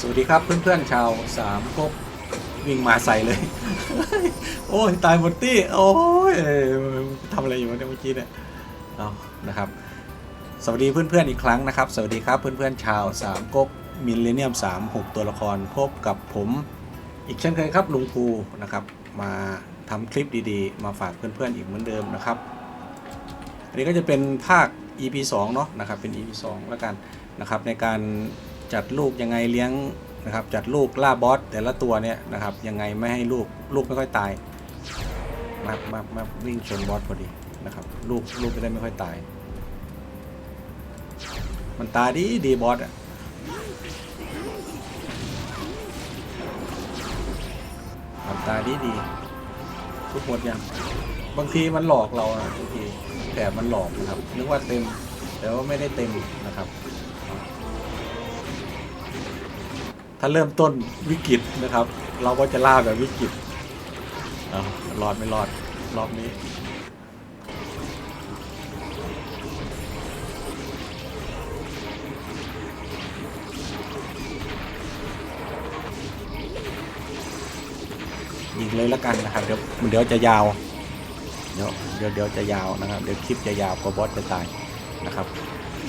สวัสดีครับเพื่อนๆชาวสามก๊กวิ่งมาใส่เลย โอ้ยตายหมดตี้ โอ้ยทำอะไรอยู่เนี่ยเมื่อกี้เนี่ยเอานะครับ สวัสดีเพื่อนๆอีกครั้งนะครับ สวัสดีครับเพื่อนๆชาวสามก๊กมิลเลนเนียมสามหกตัวละครพบกับผมอีกเช่นเคยครับลุงภูนะครับ มาทำคลิปดีๆ มาฝากเพื่อนๆอีกเหมือนเดิมนะครับ อันนี้ก็จะเป็นภาค EP 2เนาะนะครับเป็น EP 2แล้วกันนะครับในการ จัดลูกยังไงเลี้ยงนะครับจัดลูกล่าบอสแต่ละตัวเนี่ยนะครับยังไงไม่ให้ลูกลูกไม่ค่อยตายมามามาวิ่งชนบอสพอดีนะครับลูกลูกจะได้ไม่ค่อยตาย มันตาดีดีบอสอะมันตาดีดีทุกหมดยังบางทีมันหลอกเราอะบางทีแต่มันหลอกนะครับนึกว่าเต็มแต่ว่าไม่ได้เต็มนะครับ ถ้าเริ่มต้นวิกฤตนะครับ เราก็จะล่าแบบวิกฤตเอารอดไม่รอดรอบนี้ยิงเลยแล้วกันนะครับเดี๋ยวเดี๋ยวจะยาวเดี๋ยวเดี๋ยวเดี๋ยวจะยาวนะครับเดี๋ยวคลิปจะยาวกว่าบอสจะตายนะครับ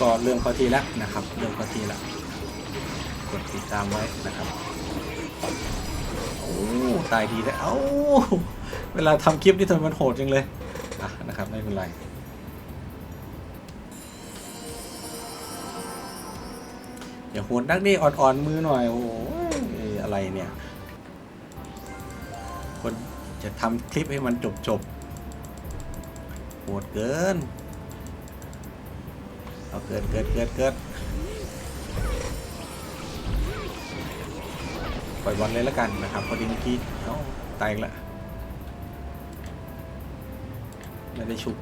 ก็เรื่องข้าทีแล้วนะครับ เรื่องข้าทีแล้ว ดติดตามไว้นะครับโอ้ตายดีแล้วเอ้าเวลาทำคลิปนี่ทำไมมันโหดจังเลยอะนะครับไม่เป็นไรอย่าโหดนักนี่อ่อนๆมือหน่อยโอ้ยอะไรเนี่ยคนจะทำคลิปให้มันจบๆโหดเกินเอาเกิดเกิดเกิดเกิด ปล่อยบอลเลยแล้วกันนะครับ พอดีเมื่อกี้เอ้าตายละไม่ได้ชุบ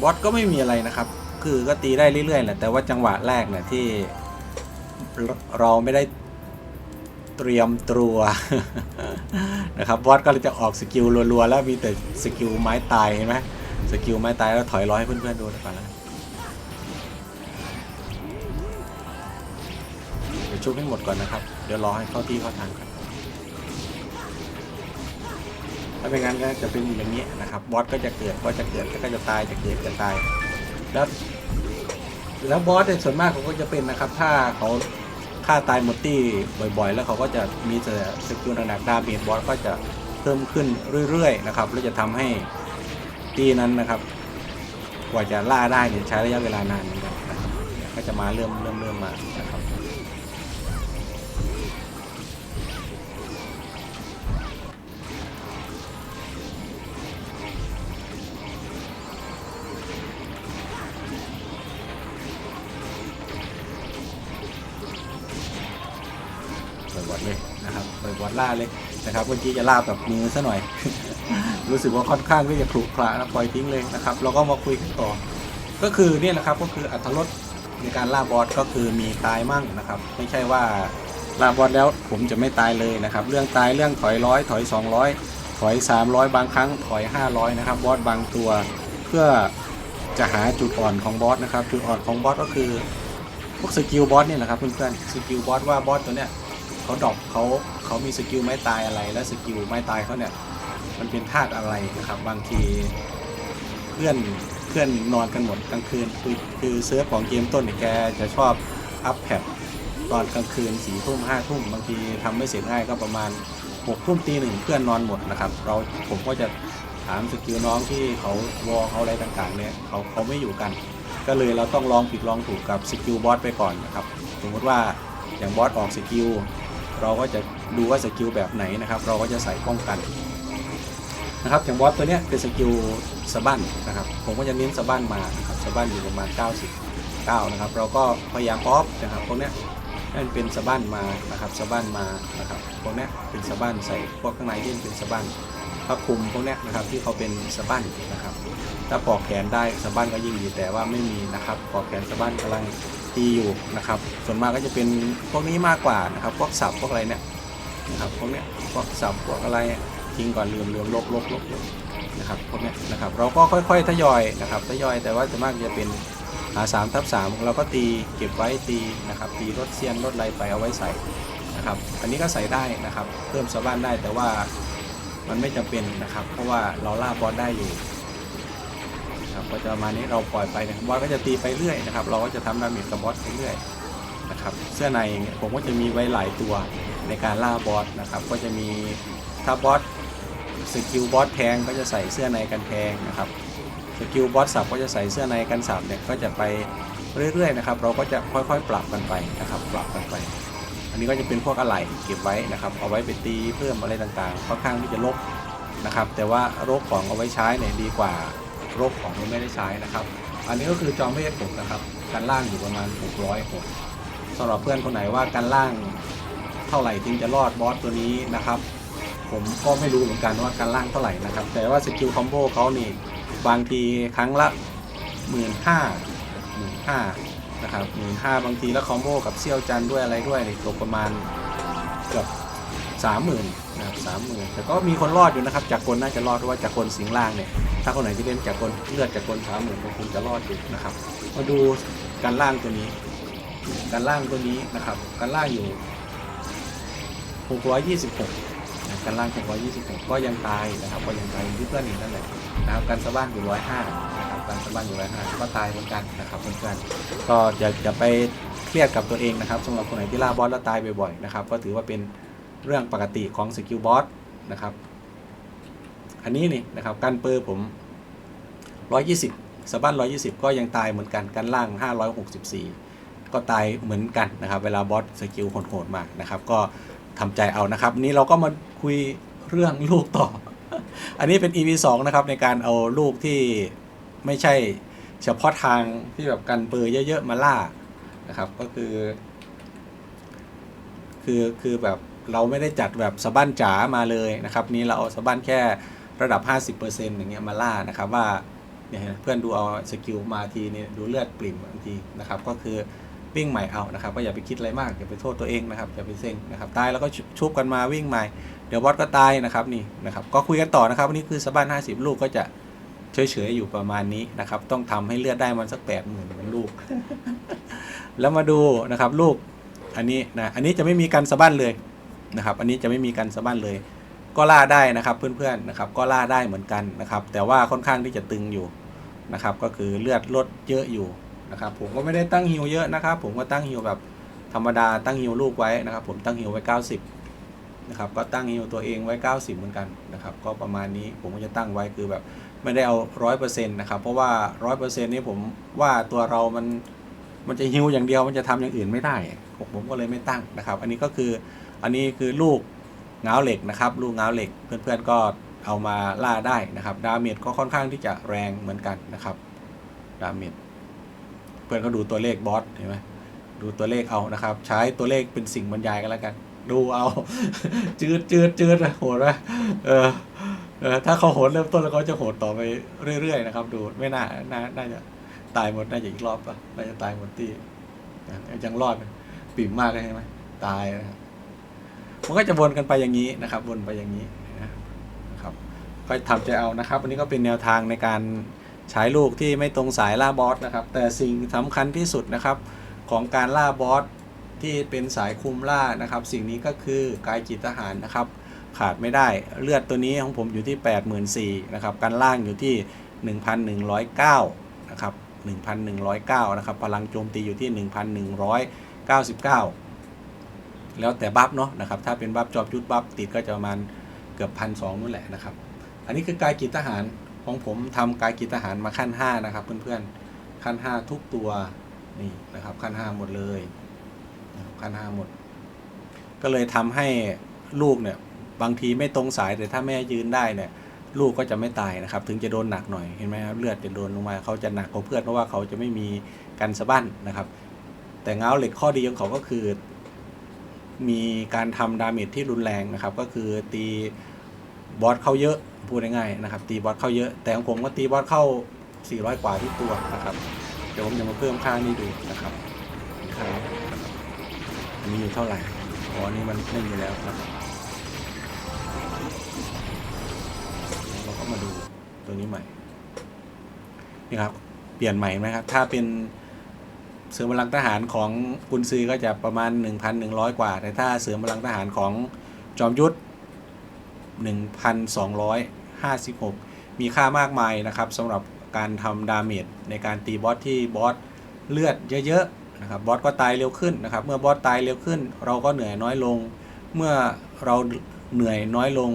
บอสก็ไม่มีอะไรนะครับ คือก็ตีได้เรื่อยๆแหละ แต่ว่าจังหวะแรกเนี่ยที่เราไม่ได้เตรียมตัวนะครับบอสก็เลยจะออกสกิลรัวๆแล้วมีแต่สกิลไม้ตายเห็นไหมสกิลไม้ตายแล้วถอยร้อยให้เพื่อนๆดูดีกว่านะเดี๋ยว ชุบให้หมดก่อนนะครับ เดี๋ยวรอให้เข้าที่เข้าทางก่อนถ้าไม่งั้นก็จะเป็นอย่างนี้นะครับ บอสก็จะเกิดบอสจะเกิดแล้วก็จะตายจะเกิดจะตาย แล้วแล้วบอสเนี่ยส่วนมากเขาก็จะเป็นนะครับ ถ้าเขาฆ่าตายหมดตี้บ่อยๆ แล้วเขาก็จะมีแต่สกิลหนักๆดาเมจบอสก็จะเพิ่มขึ้นเรื่อยๆนะครับ แล้วจะทำให้ตีนั้นนะครับ กว่าจะล่าได้เนี่ยใช้ระยะเวลานานเหมือนกันนะครับก็จะมาเริ่มเริ่มเริ่มมานะครับ ดเลยนะครับปล่อยบอดล่าเลยนะครับเมื่อกี้จะล่าแบบมือซะหน่อย รู้สึกว่าค่อนข้างที่จะขรุขระนะปล่อยทิ้งเลยนะครับเราก็มาคุยกันต่อ ก็คือเนี่ยแหละครับก็คืออัตรสในการล่าบอสก็คือมีตายมั่งนะครับ ไม่ใช่ว่าล่าบอสแล้วผมจะไม่ตายเลยนะครับ เรื่องตายเรื่องถอยร้อยถอย 200 ถอย 300 บางครั้งถอย 500 นะครับบอสบางตัวเพื่อจะหาจุดอ่อนของบอสนะครับ จุดอ่อนของบอสก็คือพวกสกิลบอสเนี่ยแหละครับเพื่อนๆสกิลบอสว่าบอสตัวเนี้ย เขาดรอปเขาเขามีสกิลไม้ตายอะไร และสกิลไม้ตายเขาเนี่ยมันเป็นธาตุอะไรนะครับ บางทีเพื่อนเพื่อนนอนกันหมดกลางคืนคือคือเซิร์ฟของเกมต้นเนี่ยแกจะชอบอัพแพดตอนกลางคืนสี่ทุ่มห้าทุ่มบางทีทำไม่เสร็จง่ายก็ประมาณหกทุ่มตีหนึ่งเพื่อนนอนหมดนะครับ เราผมก็จะถามสกิลน้องที่เขาวอลเขาอะไรต่างๆเนี่ยเขาเขาไม่อยู่กัน ก็เลยเราต้องลองผิดลองถูกกับสกิลบอสไปก่อนนะครับ สมมติว่าอย่างบอสออกสกิล เราก็จะดูว่าสกิลแบบไหนนะครับ เราก็จะใส่ป้องกันนะครับอย่างบอสตัวเนี้ยเป็นสกิลสะบั้นนะครับ ผมก็จะเน้นสะบั้นมานะครับสะบั้นอยู่ประมาณ 99 นะครับ เราก็พยายามออฟนะครับพวกเนี้นั่นเป็นสะบั้นมานะครับสะบั้นมานะครับพวกเนี้ยเป็นสะบั้นใส่พวกข้างในที่เป็นสะบั้น ผ้าคุมพวกนี้นะครับที่เขาเป็นสะบั้นนะครับถ้าปอกแขนได้สะบั้นก็ยิ่งดีแต่ว่าไม่มีนะครับปอกแขนสะบั้นกำลังตีอยู่นะครับ ส่วนมากก็จะเป็นพวกนี้มากกว่านะครับพวกสับพวกอะไรเนี่ยนะครับพวกเนี้ยพวกสับพวกอะไรทิ้งก่อนลืมลืมลบลบลบลบนะครับพวกเนี้ยนะครับเราก็ค่อยๆทยอยนะครับทยอยแต่ว่าจะมากจะเป็นหา3ทับ3เราก็ตีเก็บไว้ตีนะครับตีรถเซียนรถไรไปเอาไว้ใส่นะครับอันนี้ก็ใส่ได้นะครับเพิ่มสะบ้านได้แต่ว่า มันไม่จำเป็นนะครับ เพราะว่าเราล่าบอสได้อยู่นะครับก็จะมานี้เราปล่อยไปนะครับบอสก็จะตีไปเรื่อยนะครับ เราก็จะทำดาเมจกับบอสไปเรื่อยนะครับ เสื้อในเนี่ยผมก็จะมีไว้หลายตัวในการล่าบอสนะครับ ก็จะมีถ้าบอสสกิลบอสแทงก็จะใส่เสื้อในกันแทงนะครับสกิลบอสสับก็จะใส่เสื้อในกันสับเนี่ยก็จะไปเรื่อยๆนะครับ เราก็จะค่อยๆปรับกันไปนะครับ ปรับกันไป อันนี้ก็จะเป็นพวกอะไหล่เก็บไว้นะครับ เอาไว้ไปตีเพิ่มอะไรต่างๆ ค่อนข้างที่จะลบนะครับ แต่ว่าโรคของเอาไว้ใช้เนี่ยดีกว่าโรคของที่ไม่ได้ใช้นะครับ อันนี้ก็คือจอมเวทผมนะครับการล่างอยู่ประมาณ 600สำหรับเพื่อนคนไหนว่าการล่างเท่าไหร่ถึงจะรอดบอสตัวนี้นะครับ ผมก็ไม่รู้เหมือนกันว่าการล่างเท่าไหร่นะครับ แต่ว่าสกิลคอมโบเขานี่บางทีครั้งละหมื่นห้าหมื่นห้าะครับหมื่นห้าบางทีแล้วคอมโมกับเซี่ยวจันด้วยอะไรด้วยเลยตกประมาณเกือบสามหมื่นนะครับสามหมื่นแต่ก็มีคนรอดอยู่นะครับจากคนน่าจะรอดเพราะว่าจากคนสิงล่างเนี่ยถ้าคนไหนที่เล่นจากคนเลือดจากคนสามหมื่นก็คงจะรอดอยู่นะครับ มาดูการล่างตัวนี้ การล่างตัวนี้นะครับ การล่างอยู่หกร้อยยี่สิบหกการล่างหกร้อยยี่สิบหกก็ยังตายนะครับ ก็ยังตายที่เพื่อนอีกนั่นแหละนะครับการสะบ้านอยู่ร้อย105 การสะบ้านอยู่ร้อยห้าก็ตายเหมือนกันนะครับเพื่อนๆก็อย่าอย่าไปเครียดกับตัวเองนะครับสำหรับคนไหนที่ล่าบอสแล้วตายบ่อยๆนะครับก็ถือว่าเป็นเรื่องปกติของสกิลบอสนะครับอันนี้นี่นะครับการเปอร์ผม 120สะบ้าน120 ก็ยังตายเหมือนกันกันล่าง 564 ก็ตายเหมือนกันนะครับ เวลาบอสสกิลโหดๆมากนะครับ ก็ทำใจเอานะครับ นี้เราก็มาคุยเรื่องลูกต่อ อันนี้เป็น EP 2 นะครับ ในการเอาลูกที่ ไม่ใช่เฉพาะทางที่แบบกันเปอร์เยอะๆมาล่านะครับ ก็คือ คือคือแบบเราไม่ได้จัดแบบสะบั้นจ๋ามาเลยนะครับ นี้เราเอาสะบั้นแค่ระดับ 50%อย่างเงี้ยมาล่านะครับว่าเนี่ยเพื่อนดูเอาสกิลมาทีนี่ดูเลือดปริ่มบางทีนะครับ ก็คือวิ่งใหม่เอานะครับ ก็อย่าไปคิดอะไรมากอย่าไปโทษตัวเองนะครับอย่าไปเซ็งนะครับตายแล้วก็ชุบกันมาวิ่งใหม่ เดี๋ยวบอสก็ตายนะครับนี่นะครับ ก็คุยกันต่อนะครับวันนี้คือสะบ้าน50 ลูกก็จะ เฉยๆอยู่ประมาณนี้นะครับ ต้องทำให้เลือดได้มันสักแปดหมื่นเป็นลูก แล้วมาดูนะครับลูกอันนี้นะอันนี้จะไม่มีการสะบั้นเลยนะครับ อันนี้จะไม่มีการสะบั้นเลย ก็ล่าได้นะครับเพื่อนๆนะครับ ก็ล่าได้เหมือนกันนะครับ แต่ว่าค่อนข้างที่จะตึงอยู่นะครับ ก็คือเลือดลดเยอะอยู่นะครับ ผมก็ไม่ได้ตั้งฮิวเยอะนะครับ ผมก็ตั้งฮิวแบบธรรมดาตั้งฮิวลูกไว้นะครับ ผมตั้งฮิวไว้ 90 นะครับก็ตั้งฮิวตัวเองไว้ 90 เหมือนกันนะครับก็ประมาณนี้ผมก็จะตั้งไว้คือแบบไม่ได้เอาร้อยเปอร์เซ็นต์นะครับเพราะว่าร้อยเปอร์เซ็นต์นี้ผมว่าตัวเรามันมันจะฮิวอย่างเดียวมันจะทำอย่างอื่นไม่ได้ผมผมก็เลยไม่ตั้งนะครับ อันนี้ก็คืออันนี้คือลูกเงาเหล็กนะครับ ลูกเงาเหล็กเพื่อนๆก็เอามาล่าได้นะครับดาเมจก็ค่อนข้างที่จะแรงเหมือนกันนะครับดาเมจเพื่อนก็ดูตัวเลขบอสเห็นไหมดูตัวเลขเอานะครับ ใช้ตัวเลขเป็นสิ่งบรรยายกันแล้วกัน ดูเอาจืดจืดจืดโหดไหมเออเออถ้าเขาโหดเริ่มต้นแล้วเขาจะโหดต่อไปเรื่อยๆนะครับ ดูไม่น่าน่าน่าจะตายหมดน่าจะอีกรอบปะน่าจะตายหมดที่ยังรอดปิ่มมากเลยใช่ไหมตายนะครับมันก็จะวนกันไปอย่างนี้นะครับ วนไปอย่างนี้นะครับก็ทำใจเอานะครับอันนี้ก็เป็นแนวทางในการใช้ลูกที่ไม่ตรงสายล่าบอสนะครับ แต่สิ่งสำคัญที่สุดนะครับของการล่าบอส ที่เป็นสายคุมล่านะครับ สิ่งนี้ก็คือกายจิตทหารนะครับ ขาดไม่ได้เลือดตัวนี้ของผมอยู่ที่ 84,000นะครับการล่างอยู่ที่ 1,109นะครับ1,109นะครับพลังโจมตีอยู่ที่ 1,199 แล้วแต่บัฟเนาะนะครับถ้าเป็นบัฟจอบยุดบัฟติดก็จะประมาณเกือบพันสองนู่นแหละนะครับ อันนี้คือกายกิจทหารของผมทำกายกิจทหารมาขั้น 5 นะครับ เพื่อนๆขั้น 5 ทุกตัวนี่นะครับขั้น 5 หมดเลย นะครับขั้น5หมด ก็เลยทำให้ลูกเนี่ยบางทีไม่ตรงสายแต่ถ้าแม่ยืนได้เนี่ย ลูกก็จะไม่ตายนะครับ ถึงจะโดนหนักหน่อยเห็นไหมครับเลือดจะโดนลงมาเขาจะหนักกว่าเพื่อนเพราะว่าเขาจะไม่มีกันสะบั้นนะครับ แต่เงาเหล็กข้อดีของเขาก็คือ มีการทำดาเมจที่รุนแรงนะครับ ก็คือตีบอสเข้าเยอะพูดง่ายๆนะครับ ตีบอสเข้าเยอะ แต่ของผมก็ตีบอสเข้า 400 กว่าที่ตัวนะครับ เดี๋ยวผมจะมาเพิ่มค่านี้ดูนะครับค่านะครับ อันนี้อยู่เท่าไหร่อ๋ออันนี่มันไม่มีแล้วครับเราก็มาดูตัวนี้ใหม่นี่ครับ เปลี่ยนใหม่ไหมครับ ถ้าเป็นเสริมพลังทหารของกุนซือก็จะประมาณ 1,100 กว่า แต่ถ้าเสริมพลังทหารของจอมยุทธ1,256 มีค่ามากมายนะครับสำหรับการทำดาเมจในการตีบอสที่บอสเลือดเยอะๆ นะครับบอสก็ตายเร็วขึ้นนะครับ เมื่อบอสตายเร็วขึ้น เราก็เหนื่อยน้อยลง เมื่อเราเหนื่อยน้อยลง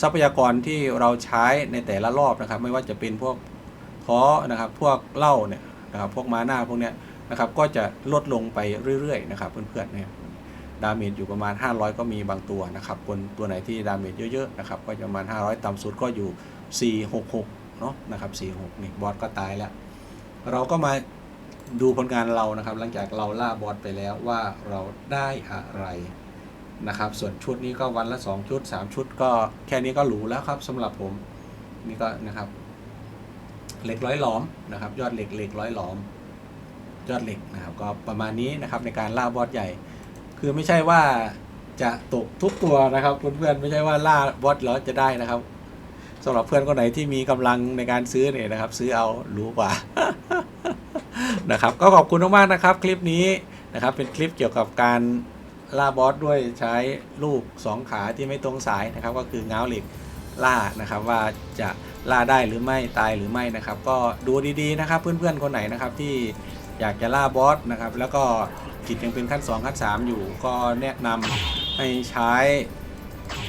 ทรัพยากรที่เราใช้ในแต่ละรอบนะครับ ไม่ว่าจะเป็นพวกท้อนะครับ พวกเหล้าเนี่ยนะครับ พวกมาหน้าพวกเนี้ยนะครับ ก็จะลดลงไปเรื่อยๆนะครับเพื่อนๆเนี่ยดาเมจอยู่ประมาณ 500 ก็มีบางตัวนะครับคนตัวไหนที่ดาเมจเยอะๆนะครับ ก็จะประมาณ 500 ต่ำสุดก็อยู่ 466 เนาะนะครับ 46 นี่บอสก็ตายแล้ว เราก็มา ดูผลงานเรานะครับ หลังจากเราล่าบอสไปแล้วว่าเราได้อะไรนะครับ ส่วนชุดนี้ก็วันละ 2 ชุด 3 ชุด ก็แค่นี้ก็หรูแล้วครับสำหรับผมนี่ก็นะครับ เหล็กร้อยหลอมนะครับ ยอดเหล็กเหล็กร้อยหลอม ยอดเหล็กนะครับ ก็ประมาณนี้นะครับในการล่าบอสใหญ่ คือไม่ใช่ว่าจะตกทุกตัวนะครับเพื่อนๆไม่ใช่ว่าล่าบอสแล้วจะได้นะครับสำหรับเพื่อนคนไหนที่มีกำลังในการซื้อเนี่ยนะครับ ซื้อเอารู้กว่า นะครับ ก็ขอบคุณมากๆนะครับ คลิปนี้นะครับ เป็นคลิปเกี่ยวกับการล่าบอสด้วยใช้ลูก 2 ขาที่ไม่ตรงสายนะครับ ก็คือง้าวเหล็กล่านะครับ ว่าจะล่าได้หรือไม่ตายหรือไม่นะครับ ก็ดูดีๆนะครับ เพื่อนๆคนไหนนะครับที่อยากจะล่าบอสนะครับ แล้วก็จิตยังเป็นขั้น 2 ขั้น 3 อยู่ก็แนะนำให้ใช้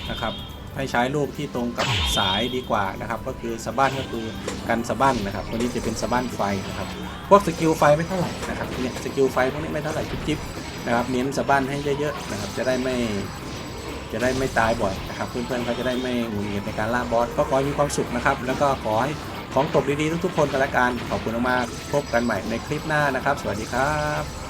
นะครับ ให้ใช้ลูกที่ตรงกับสายดีกว่านะครับ ก็คือสะบั้นก็คือกันสะบั้นนะครับตัวนี้จะเป็นสะบั้นไฟนะครับ พวกสกิลไฟไม่เท่าไหร่นะครับเนี่ยสกิลไฟพวกนี้ไม่เท่าไหร่จิ๊บๆนะครับเน้นสะบั้นให้เยอะๆนะครับ จะได้ไม่จะได้ไม่ตายบ่อยนะครับ เพื่อนๆเขาจะได้ไม่หงุดหงิดในการล่าบอสก็ขอให้มีความสุขนะครับ แล้วก็ขอให้ของตกดีๆทุกๆคนกันละกันขอบคุณมากๆพบกันใหม่ในคลิปหน้านะครับ สวัสดีครับ